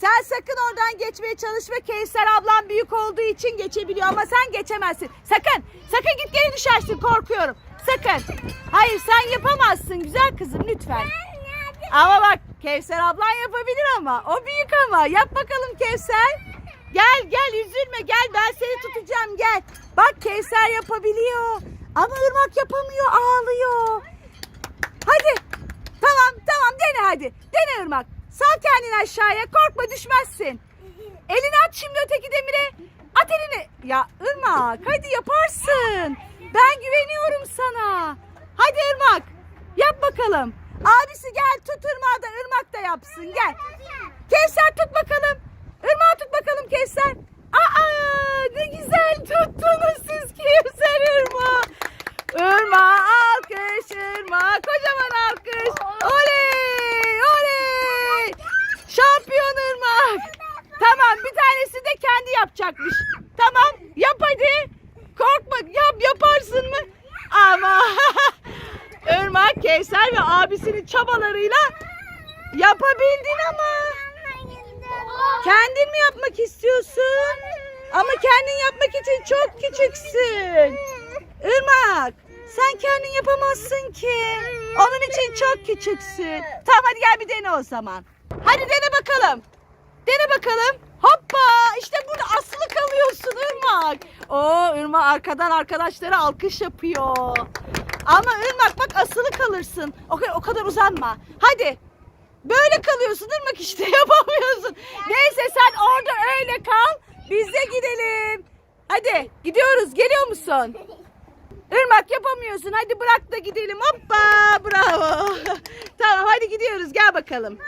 Sen sakın oradan geçmeye çalışma. Kevser ablan büyük olduğu için geçebiliyor ama sen geçemezsin. Sakın. Sakın git geri düşersin korkuyorum. Sakın. Hayır sen yapamazsın güzel kızım lütfen. Ama bak Kevser ablan yapabilir ama. O büyük ama. Yap bakalım Kevser. Gel gel üzülme gel ben seni tutacağım gel. Bak Kevser yapabiliyor. Ama Irmak yapamıyor ağlıyor. Hadi. Tamam tamam dene hadi. Dene Irmak. Sal kendini aşağıya korkma düşmezsin. Elini at şimdi öteki demire. At elini. Ya Irmak hadi yaparsın. Ben güveniyorum sana. Hadi Irmak. Yap bakalım. Abisi gel tut Irmak'ı da Irmak da yapsın gel. Kevser tut bakalım. Irmak tut bakalım Kevser. Aa ne güzel tuttunuz siz Kevser Irmak. Irmak alkış Irmak. Kocaman alkış. Oley oley. Şampiyon Irmak. Tamam bir tanesi de kendi yapacakmış. Tamam yap hadi. Korkma yap yaparsın mı? Ama Irmak Kevser ve abisinin çabalarıyla yapabildin ama. Kendin mi yapmak istiyorsun? Ama kendin yapmak için çok küçüksün. Irmak sen kendin yapamazsın ki. Onun için çok küçüksün. Tamam hadi gel bir dene o zaman. Hadi dene bakalım. Dene bakalım. Hoppa işte burada kalıyorsun Oo Irmak arkadan arkadaşları alkış yapıyor. Ama Irmak bak asılı kalırsın. O kadar, o kadar uzanma. Hadi. Böyle kalıyorsun Irmak işte yapamıyorsun. Neyse sen orada öyle kal. Biz de gidelim. Hadi gidiyoruz. Geliyor musun? Irmak yapamıyorsun. Hadi bırak da gidelim. Hoppa bravo. tamam hadi gidiyoruz. Gel bakalım.